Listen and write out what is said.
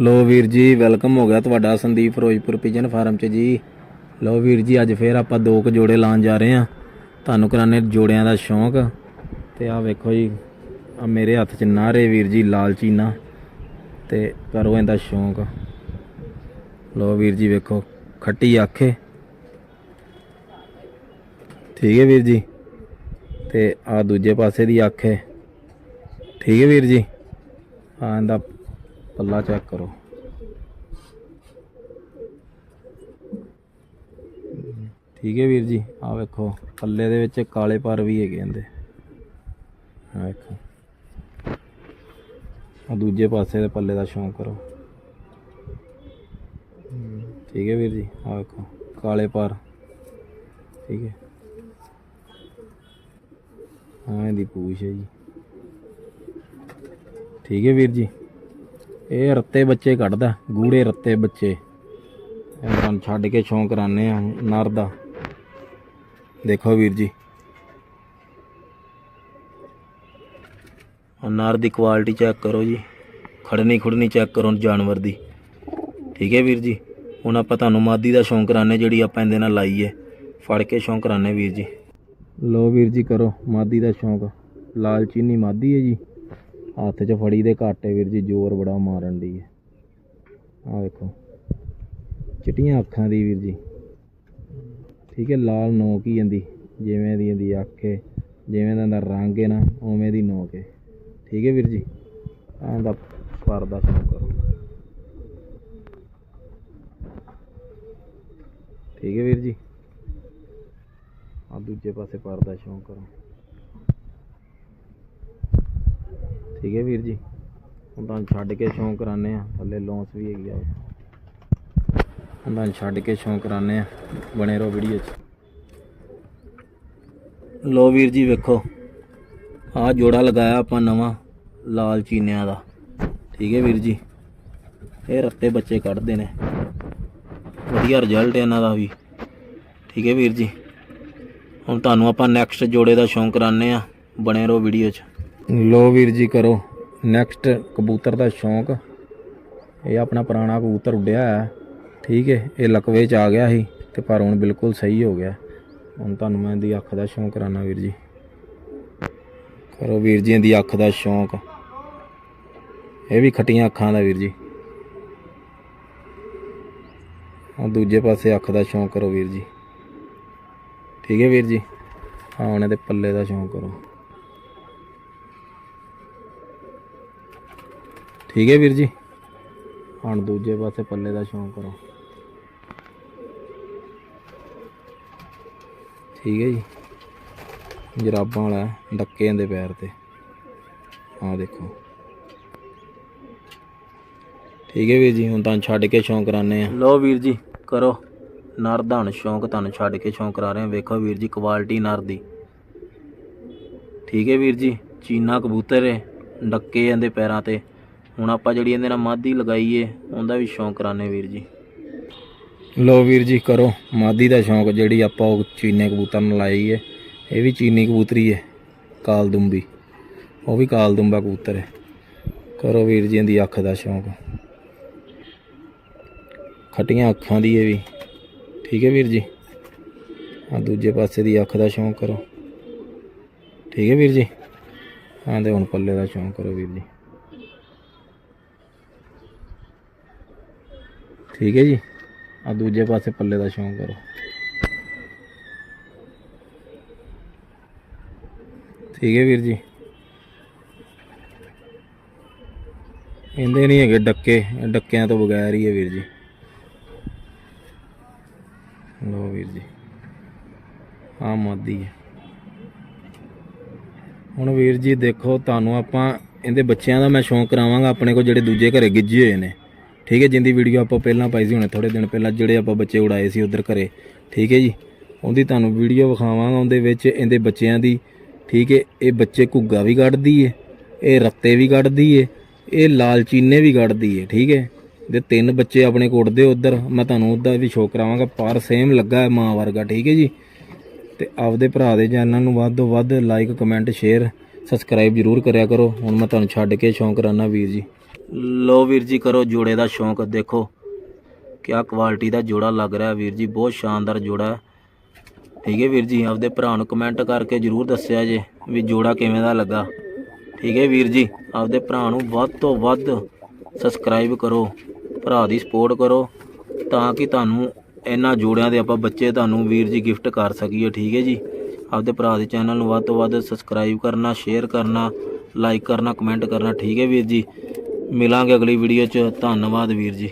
ਲੋ ਵੀਰ ਜੀ ਵੈਲਕਮ ਹੋ ਗਿਆ ਤੁਹਾਡਾ ਸੰਦੀਪ ਫਿਰੋਜ਼ਪੁਰ ਪਿਜਨ ਫਾਰਮ 'ਚ ਜੀ। ਲੋ ਵੀਰ ਜੀ, ਅੱਜ ਫੇਰ ਆਪਾਂ ਦੋ ਕੁ ਜੋੜੇ ਲਾਉਣ ਜਾ ਰਹੇ ਆ ਤੁਹਾਨੂੰ ਕਰਾਣੇ ਜੋੜਿਆਂ ਦਾ ਸ਼ੌਂਕ। ਤੇ ਆਹ ਵੇਖੋ ਜੀ ਆ ਮੇਰੇ ਹੱਥ 'ਚ ਨਾਰੇ ਵੀਰ ਜੀ, ਲਾਲ ਚੀਨਾ। ਤੇ ਕਰੋ ਇਹਦਾ ਸ਼ੌਂਕ। ਲੋ ਵੀਰ ਜੀ, ਵੇਖੋ, ਖੱਟੀ ਆਖੇ ਠੀਕ ਹੈ ਵੀਰ ਜੀ? ਤੇ ਆ ਦੂਜੇ ਪਾਸੇ ਦੀ ਅੱਖ ਹੈ ਠੀਕ ਹੈ ਵੀਰ ਜੀ? ਆ ਇਹਦਾ ਪੱਲਾ ਚੈੱਕ ਕਰੋ। ਠੀਕ ਹੈ ਵੀਰ ਜੀ? ਆ ਵੇਖੋ, ਪੱਲੇ ਦੇ ਵਿੱਚ ਕਾਲੇ ਪਰ ਵੀ ਹੈਗੇ ਇਹਦੇ। ਆ ਵੇਖੋ। ਆ ਦੂਜੇ ਪਾਸੇ ਦੇ ਪੱਲੇ ਦਾ ਸ਼ੌਂਕ ਕਰੋ। ਠੀਕ ਹੈ ਵੀਰ ਜੀ? ਆ ਵੇਖੋ, ਕਾਲੇ ਪਰ। ਠੀਕ ਹੈ। ਹਾਂ ਇਹਦੀ ਪੂਛ ਹੈ ਜੀ। ਠੀਕ ਹੈ ਵੀਰ ਜੀ? ਇਹ ਰੱਤੇ ਬੱਚੇ ਕੱਢਦਾ, ਗੂੜੇ ਰੱਤੇ ਬੱਚੇ। ਇਹਨਾਂ ਨੂੰ ਛੱਡ ਕੇ ਸ਼ੌਂਕ ਕਰਾਨੇ ਆ, ਨਰ ਦਾ। ਦੇਖੋ ਵੀਰ ਜੀ। ਆਹ ਦੀ ਕੁਆਲਿਟੀ ਚੈੱਕ ਕਰੋ ਜੀ। ਖੜਨੀ ਖੁੜਨੀ ਚੈੱਕ ਕਰੋ ਜਾਨਵਰ ਦੀ। ਠੀਕ ਹੈ ਵੀਰ ਜੀ? ਹੁਣ ਆਪਾਂ ਤੁਹਾਨੂੰ ਮਾਦੀ ਦਾ ਸ਼ੌਂਕ ਕਰਾਨੇ ਜਿਹੜੀ ਆਪਾਂ ਇਹਦੇ ਨਾਲ ਲਾਈ ਹੈ। ਫੜ ਕੇ ਸ਼ੌਂਕ ਕਰਾਨੇ ਵੀਰ ਜੀ। ਲੋ ਵੀਰ ਜੀ ਕਰੋ ਮਾਦੀ ਦਾ ਸ਼ੌਂਕ। ਲਾਲ ਚੀਨੀ ਮਾਦੀ ਹੈ ਜੀ। ਹੱਥ 'ਚ ਫੜੀ ਦੇ ਘਾਟੇ ਵੀਰ ਜੀ, ਜ਼ੋਰ ਬੜਾ ਮਾਰਨ ਦੀ ਹੈ। ਆਹ ਵੇਖੋ। ਚਿੱਟੀਆਂ ਅੱਖਾਂ ਦੀ ਵੀਰ ਜੀ। ਠੀਕ ਹੈ, ਲਾਲ ਨੋਕ ਹੀ ਜਾਂਦੀ, ਜਿਵੇਂ ਦੀ ਇਹਦੀ ਅੱਖ ਹੈ, ਜਿਵੇਂ ਦਾ ਇਹਦਾ ਰੰਗ ਹੈ ਨਾ, ਉਵੇਂ ਦੀ ਨੋਕ ਹੈ। ਠੀਕ ਹੈ ਵੀਰ ਜੀ ਆਹ ਦਾ ਪਰਦਾ ਸ਼ੌਂਕ ਕਰੋ। ਠੀਕ ਹੈ ਵੀਰ ਜੀ ਆ ਦੂਜੇ ਪਾਸੇ ਪਰਦਾ ਸ਼ੌਂਕ ਕਰੋ। ਠੀਕ ਹੈ ਵੀਰ ਜੀ, ਹੁਣ ਤਾਂ ਛੱਡ ਕੇ ਸ਼ੌਂਕ ਕਰਾਨੇ ਆ ਥੱਲੇ ਲੌਂਸ ਵੀ ਹੈਗੀ ਆ। ਹੁਣ ਤਾਂ ਛੱਡ ਕੇ ਸ਼ੌਂਕ ਕਰਾਨੇ ਆ ਬਣੇ ਰਹੋ ਵੀਡੀਓ 'ਚ। ਲੋ ਵੀਰ ਜੀ ਵੇਖੋ ਆ ਜੋੜਾ ਲਗਾਇਆ ਆਪਾਂ ਨਵਾਂ ਲਾਲ ਚੀਨਿਆਂ ਦਾ। ਠੀਕ ਹੈ ਵੀਰ ਜੀ? ਇਹ ਰੱਤੇ ਬੱਚੇ ਕੱਢਦੇ ਨੇ। ਵਧੀਆ ਰਿਜ਼ਲਟ ਹੈ ਇਹਨਾਂ ਦਾ ਵੀ। ਠੀਕ ਹੈ ਵੀਰ ਜੀ? ਹੁਣ ਤੁਹਾਨੂੰ ਆਪਾਂ ਨੈਕਸਟ ਜੋੜੇ ਦਾ ਸ਼ੌਂਕ ਕਰਾਨੇ ਆ ਬਣੇ ਰਹੋ ਵੀਡੀਓ 'ਚ। ਲੋ ਵੀਰ ਜੀ ਕਰੋ ਨੈਕਸਟ ਕਬੂਤਰ ਦਾ ਸ਼ੌਂਕ। ਇਹ ਆਪਣਾ ਪੁਰਾਣਾ ਕਬੂਤਰ ਉੱਡਿਆ ਹੈ ਠੀਕ ਹੈ, ਇਹ ਲਕਵੇ 'ਚ ਆ ਗਿਆ ਸੀ ਤੇ ਪਰ ਹੁਣ ਬਿਲਕੁਲ ਸਹੀ ਹੋ ਗਿਆ। ਹੁਣ ਤੁਹਾਨੂੰ ਮੈਂ ਇਹਦੀ ਅੱਖ ਦਾ ਸ਼ੌਂਕ ਕਰਾਨਾ ਵੀਰ ਜੀ। ਕਰੋ ਵੀਰ ਜੀ ਇਹਦੀ ਅੱਖ ਦਾ ਸ਼ੌਂਕ। ਇਹ ਵੀ ਖੱਟੀਆਂ ਅੱਖਾਂ ਦਾ ਵੀਰ ਜੀ। ਹੁਣ ਦੂਜੇ ਪਾਸੇ ਅੱਖ ਦਾ ਸ਼ੌਂਕ ਕਰੋ ਵੀਰ ਜੀ। ਠੀਕ ਹੈ ਵੀਰ ਜੀ। ਹਾਂ ਹੁਣ ਇਹਦੇ ਪੱਲੇ ਦਾ ਸ਼ੌਂਕ ਕਰੋ। ਠੀਕ ਹੈ ਵੀਰ ਜੀ। ਹੁਣ ਦੂਜੇ ਪਾਸੇ ਪੱਲੇ ਦਾ ਸ਼ੌਂਕ ਕਰੋ। ਠੀਕ ਹੈ ਜੀ। ਜਰਾਬਾਂ ਵਾਲਾ ਡੱਕੇ ਇਹਦੇ ਪੈਰ ਤੇ। ਆਹ ਦੇਖੋ। ਠੀਕ ਹੈ ਵੀਰ ਜੀ, ਹੁਣ ਤੁਹਾਨੂੰ ਛੱਡ ਕੇ ਸ਼ੌਂਕ ਕਰਾਨੇ ਆ ਲੋ ਵੀਰ ਜੀ, ਕਰੋ। ਨਰ ਦਾ ਹੁਣ ਸ਼ੌਂਕ ਤੁਹਾਨੂੰ ਛੱਡ ਕੇ ਸ਼ੌਂਕ ਕਰਾ ਰਹੇ ਆ ਵੇਖੋ ਵੀਰ ਜੀ ਕੁਆਲਿਟੀ ਨਰ ਦੀ। ਠੀਕ ਹੈ ਵੀਰ ਜੀ, ਚੀਨਾ ਕਬੂਤਰ ਹੈ, ਡੱਕੇ ਜਾਂਦੇ ਪੈਰਾਂ ਤੇ। ਹੁਣ ਆਪਾਂ ਜਿਹੜੀ ਇਹਦੇ ਨਾਲ ਮਾਦੀ ਲਗਾਈਏ, ਉਹਦਾ ਵੀ ਸ਼ੌਂਕ ਕਰਾਨੇ ਵੀਰ ਜੀ। ਲੋ ਵੀਰ ਜੀ, ਕਰੋ। ਮਾਦੀ ਦਾ ਸ਼ੌਂਕ ਜਿਹੜੀ ਆਪਾਂ ਉਹ ਚੀਨੇ ਕਬੂਤਰ ਨਾਲ ਲਾਈ ਏ। ਇਹ ਵੀ ਚੀਨੀ ਕਬੂਤਰੀ ਹੈ ਕਾਲ ਉਹ ਵੀ ਕਾਲ ਕਬੂਤਰ ਹੈ ਕਰੋ ਵੀਰ ਜੀ, ਇਹਦੀ ਅੱਖ ਦਾ ਸ਼ੌਂਕ। ਖੱਟੀਆਂ ਅੱਖਾਂ ਦੀ ਇਹ ਵੀ। ਠੀਕ ਹੈ ਵੀਰ ਜੀ? ਆ ਦੂਜੇ ਪਾਸੇ ਦੀ ਅੱਖ ਦਾ ਸ਼ੌਂਕ ਕਰੋ। ਠੀਕ ਹੈ ਵੀਰ ਜੀ? ਹਾਂ ਤੇ ਹੁਣ ਪੱਲੇ ਦਾ ਸ਼ੌਂਕ ਕਰੋ ਵੀਰ ਜੀ। ਠੀਕ ਹੈ ਜੀ? ਆ ਦੂਜੇ ਪਾਸੇ ਪੱਲੇ ਦਾ ਸ਼ੌਂਕ ਕਰੋ। ਠੀਕ ਹੈ ਵੀਰ ਜੀ। ਇਹਦੇ ਨਹੀਂ ਹੈਗੇ ਡੱਕੇ ਡੱਕਿਆਂ ਤੋਂ ਬਗੈਰ ਹੀ ਹੈ ਵੀਰ ਜੀ। ਲੋ ਵੀਰ ਜੀ ਆ ਮਾਦੀ ਹੈ। ਹੁਣ ਵੀਰ ਜੀ ਦੇਖੋ, ਤੁਹਾਨੂੰ ਆਪਾਂ ਇਹਦੇ ਬੱਚਿਆਂ ਦਾ ਮੈਂ ਸ਼ੌਂਕ ਕਰਾਵਾਂਗਾ, ਆਪਣੇ ਕੋਲ ਜਿਹੜੇ ਦੂਜੇ ਘਰੇ ਗਿੱਜੇ ਹੋਏ ਨੇ। ਠੀਕ ਹੈ, ਜਿੰਦੀ ਵੀਡੀਓ ਆਪਾਂ ਪਹਿਲਾਂ ਪਾਈ ਸੀ, ਹੁਣੇ ਥੋੜੇ ਦਿਨ ਪਹਿਲਾਂ ਜਿਹੜੇ ਆਪਾਂ ਬੱਚੇ ਉਡਾਏ ਸੀ ਉਧਰ ਘਰੇ, ਠੀਕ ਹੈ ਜੀ? ਉਹਦੀ ਤੁਹਾਨੂੰ ਵੀਡੀਓ ਵਿਖਾਵਾਂਗਾ, ਉਹਦੇ ਵਿੱਚ ਇਹਦੇ ਬੱਚਿਆਂ ਦੀ, ਠੀਕ ਹੈ, ਇਹ ਬੱਚੇ ਘੁੱਗਾ ਵੀ ਕੱਢਦੀ ਏ, ਇਹ ਰੱਤੇ ਵੀ ਕੱਢਦੀ ਏ, ਇਹ ਲਾਲਚੀਨੇ ਵੀ ਕੱਢਦੀ ਏ, ਠੀਕ ਹੈ? ਦੇ ਤਿੰਨ ਬੱਚੇ ਆਪਣੇ ਕੋਟਦੇ ਉਧਰ, ਮੈਂ ਤੁਹਾਨੂੰ ਉਹਦਾ ਵੀ ਸ਼ੋਅ ਕਰਾਵਾਂਗਾ, ਪਰ ਸੇਮ ਲੱਗਾ ਹੈ ਮਾਂ ਵਰਗਾ, ਠੀਕ ਹੈ ਜੀ? ਤੇ ਆਪਦੇ ਭਰਾ ਦੇ ਚੈਨਲ ਨੂੰ ਵੱਧ ਤੋਂ ਵੱਧ ਲਾਈਕ ਕਮੈਂਟ ਸ਼ੇਅਰ ਸਬਸਕ੍ਰਾਈਬ ਜ਼ਰੂਰ ਕਰਿਆ ਕਰੋ। ਹੁਣ ਮੈਂ ਤੁਹਾਨੂੰ ਛੱਡ ਕੇ ਸ਼ੌਂਕ ਕਰਾਨਾ ਵੀਰ ਜੀ। ਲੋ ਵੀਰ ਜੀ ਕਰੋ ਜੋੜੇ ਦਾ ਸ਼ੌਂਕ, ਦੇਖੋ ਕਿਆ ਕੁਆਲਿਟੀ ਦਾ ਜੋੜਾ ਲੱਗ ਰਿਹਾ ਵੀਰ ਜੀ, ਬਹੁਤ ਸ਼ਾਨਦਾਰ ਜੋੜਾ ਹੈ। ਠੀਕ ਹੈ ਵੀਰ ਜੀ, ਆਪਦੇ ਭਰਾ ਨੂੰ ਕਮੈਂਟ ਕਰਕੇ ਜਰੂਰ ਦੱਸਿਆ ਜੇ ਵੀ ਜੋੜਾ ਕਿਵੇਂ ਦਾ ਲੱਗਾ। ਠੀਕ ਹੈ ਵੀਰ ਜੀ, ਆਪਦੇ ਭਰਾ ਨੂੰ ਵੱਧ ਤੋਂ ਵੱਧ ਸਬਸਕ੍ਰਾਈਬ ਕਰੋ, ਭਰਾ ਦੀ ਸਪੋਰਟ ਕਰੋ, ਤਾਂ ਕਿ ਤੁਹਾਨੂੰ ਇਹਨਾਂ ਜੋੜਿਆਂ ਦੇ ਆਪਾਂ ਬੱਚੇ ਤੁਹਾਨੂੰ ਵੀਰ ਜੀ ਗਿਫਟ ਕਰ ਸਕੀਏ। ਠੀਕ ਹੈ ਜੀ, ਆਪਦੇ ਭਰਾ ਦੇ ਚੈਨਲ ਨੂੰ ਵੱਧ ਤੋਂ ਵੱਧ ਸਬਸਕ੍ਰਾਈਬ ਕਰਨਾ ਸ਼ੇਅਰ ਕਰਨਾ ਲਾਈਕ ਕਰਨਾ ਕਮੈਂਟ ਕਰਨਾ। ਠੀਕ ਹੈ ਵੀਰ ਜੀ ਮਿਲਾਂਗੇ ਅਗਲੀ ਵੀਡੀਓ 'ਚ। ਧੰਨਵਾਦ ਵੀਰ ਜੀ।